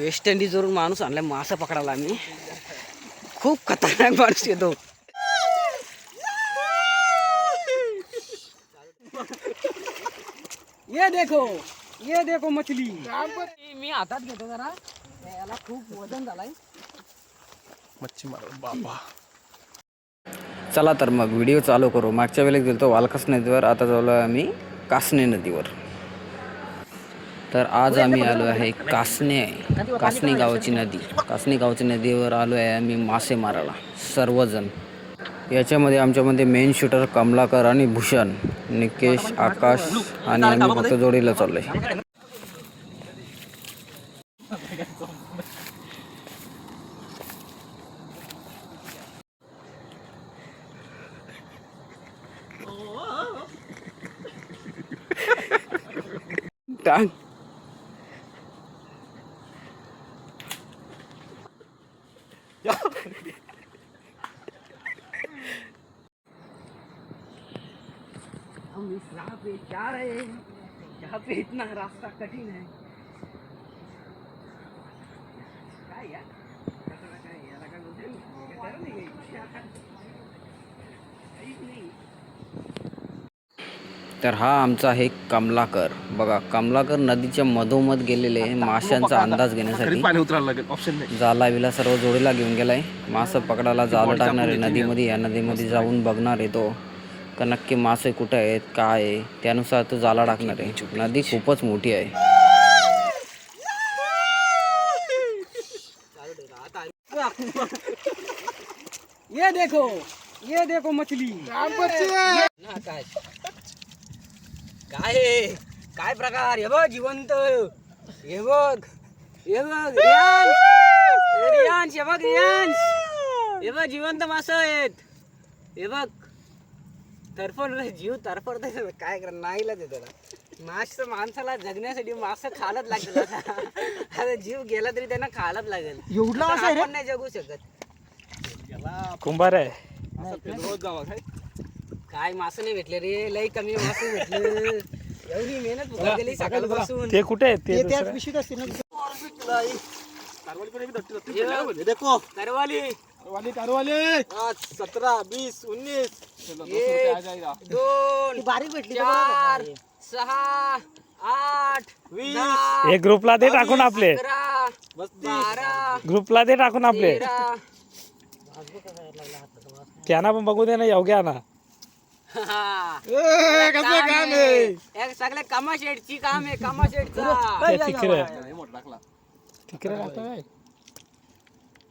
Waste इंडिजवरून माणूस आणलाय मासा पकडायला आम्ही. खूप खतरनाक माणूस येतो. ये देखो ये देखो मछली. मी हातात घेतो जरा. याला खूप वजन झालाय. मच्छी मार बाबा. चला तर मग व्हिडिओ चालू करू. मागच्या वेळेस गेलो वालकस नदीवर आता आहे आम्ही कासने नदीवर. तर आज आम्ही आलो आहे कासने कासने गावाची नदी. कासने गावाची नदीवर आलो आहे आम्ही मासे मारायला सर्वजण. याच्यामध्ये आमच्यामध्ये मेन शूटर कमलाकर आणि भूषण निकेश आकाश आणि आम्ही फक्त जोडीला चाललोय. टांग. राह पे जा रहे हैं यहाँ पे इतना रास्ता कठिन है. तर हा आमचा आहे कमलाकर. बघा कमलाकर नदीच्या मधोमध गेलेले आहे माशांचा अंदाज घेण्यासाठी पाणी उतरायला लागेल ऑप्शन नाही. जाला विला सर्व जोडीला घेऊन गेलाय. मासं पकडायला जाळं टाकणार आहे नदीमध्ये. या नदीमध्ये जाऊन बघणार आहे तो. का नक्की मासे कुठे आहेत काय आहे त्यानुसार तो जाला टाकणार आहे. नदी खूपच मोठी आहे. ये देखो ये देखो मछली. ना काय? काय आहे? काय प्रकार? हे बघ जिवंत. हे बघ. हे बघ रियांश हे बघ रियांश. हे बघ जिवंत मास आहेत. हे बघ. तरफड जीव तरफड काय करा नाहीला ते त्याला मास माणसाला जगण्यासाठी मास खायलाच लागेल आता. जीव गेला तरी त्यांना खायलाच लागेल. एवढा आपण नाही जगू शकत. कुंभार आहे. काय? मास नाही भेटले रे? लई कमी मास भेटले. एवढी मेहनत गेली सकाळपासून. ते कुठे आहेत? ते दुसरं? देखो करवाली. सतरा वीस उन्नीस दोन बारीक भेटली चार सहा आठ वीस. हे ग्रुपला दे टाकून आपले. बारा ग्रुपला दे टाकून आपले. त्यांना पण बघू दे ना योग्य ना. हा. कसं काम आहे. एक सगळे कामा शेडची काम आहे कामा शेडचा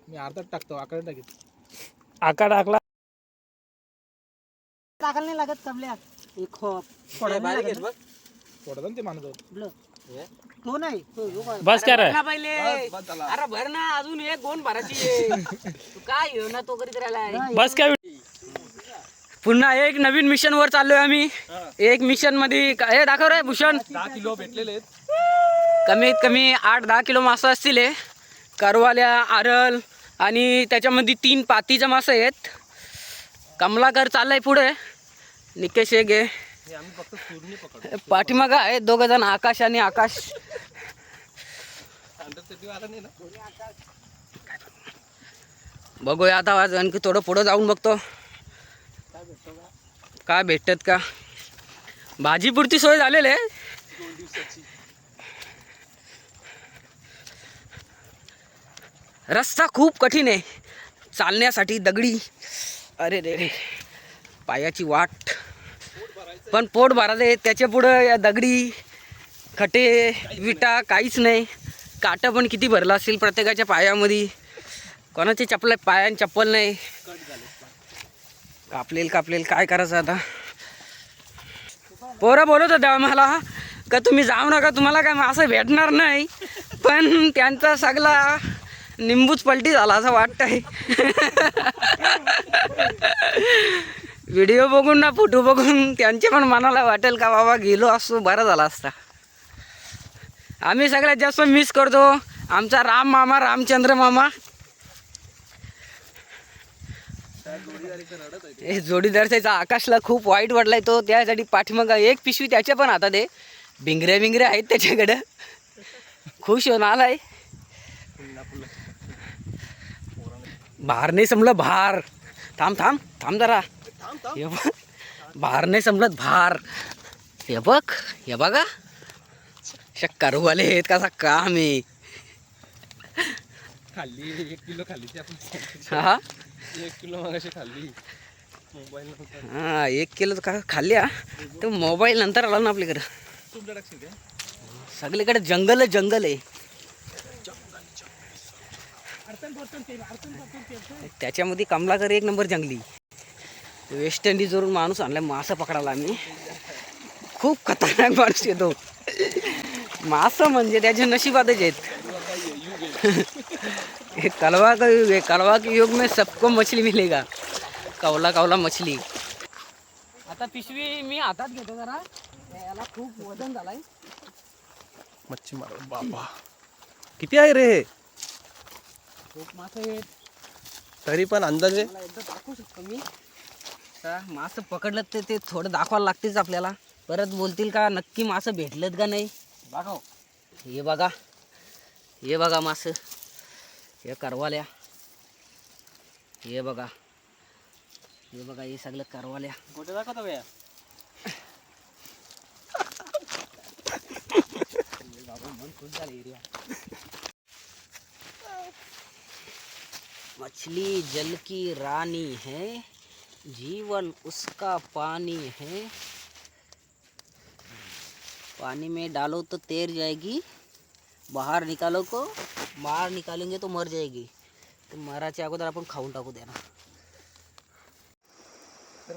मी अर्धात टाकतो आकडे टाकीत. आका टाकला. टाकायला नाही लागत एक खोप. बारीक आहेत बघ. थोडं ते मानत तो नाही. बस क्या रे ना पहिले अरे भर ना अजून एक दोन भराची आहे. तू काय घेऊ ना तो करीत राहिलाय बस काय पुन्हा एक नवीन मिशन वर चाललोय आम्ही. एक मिशनमध्ये हे दाखव रे भूषण. दहा किलो भेटलेले आहेत. कमीत कमी आठ दहा किलो मासा असतील हे. करवाल्या आरल आणि त्याच्यामध्ये तीन पातीच्या मासे आहेत. कमलाकर चाललाय पुढे. निकेश एक आहे. पाठीमागं आहे दोघ जण आकाश आणि आकाश. बघूया आता आज आणखी थोडं पुढं जाऊन बघतो. काय भेटतात का? भाजीपुरती सोय झालेली आहे. रस्ता खूप कठीण आहे. चालण्यासाठी दगडी. अरे रे रे. पायाची वाट. पण पोट भरायचं आहे. त्याच्या पुढं या दगडी खटे विटा काहीच नाही. काटं पण किती भरलं असेल प्रत्येकाच्या पायामध्ये. कोणाची चप्पल पायान चप्पल नाही. कापलेल कापलेल काय करायचं आता? पोरं बोलत होत्या आम्हाला का तुम्ही जाऊ नका तुम्हाला काय असं भेटणार नाही. पण त्यांचा सगळा निंबूच पलटी झाला असं वाटतंय. व्हिडिओ बघून ना फोटो बघून त्यांच्या पण मनाला वाटेल का बाबा गेलो असतो बरं झाला असता. आम्ही सगळ्यात जास्त मिस करतो आमचा राम मामा रामचंद्र मामा. हे जोडीदारचा आकाशला खूप वाईट वाटलाय तो त्यासाठी पाठीमागा एक पिशवी त्याच्या पण हातात आहे. भिंगऱ्या बिंगऱ्या आहेत त्याच्याकडं. खुश होऊन आलाय. भार नाही समलं भार थांब थांब थांब जरा। हे बघ भार नाही समलत भार हे बघ हे बघा। शक्करवाले आहेत कसा काम आहे खाल्ली एक किलो खाल्ली ती आपण. हा? एक किलो मगाशी खाल्ली. मोबाईल हा एक किलो का खाल्ल्या तर मोबाईल नंतर आला ना आपल्याकडं. सगळीकडे जंगल जंगल आहे. त्याच्यामध्ये कमलाकर एक नंबर जंगली. वेस्ट इंडिजवरून माणूस आणला मासा पकडायला आम्ही. खूप खतरनाक माणूस येतो. मासा म्हणजे त्याचे नशिबातच आहेत. हे कलवा का युग है कलवा के युग में सबको मछली मिलेगा. कवला कवला मछली. आता पिशवी मी हातात घेतो जरा. याला खूप वजन झालाय. मच्छी मार बाबा. किती आहे रे हे? तरी पण अंदाजे? एकदा दाखवू शकतो मी. आता मासं पकडलं तर ते थोडं दाखवायला लागतेच आपल्याला. परत बोलतील का नक्की मासं भेटलं का नाही? दाखव. हे बघा. हे बघा मासं. हे करवाल्या. हे बघा. हे बघा हे सगळं करवाल्या. कुठे दाखवतो भैया. बाबा मन खुश झालं एरिया. मछली जल की रानी है, जीवन उसका पानी है। पानी में डालो तो तैर जाएगी, बाहर निकालो को बाहर निकालेंगे तो मर जाएगी। तर मराच्या अगोदर आपण खाऊन टाकू द्या ना तर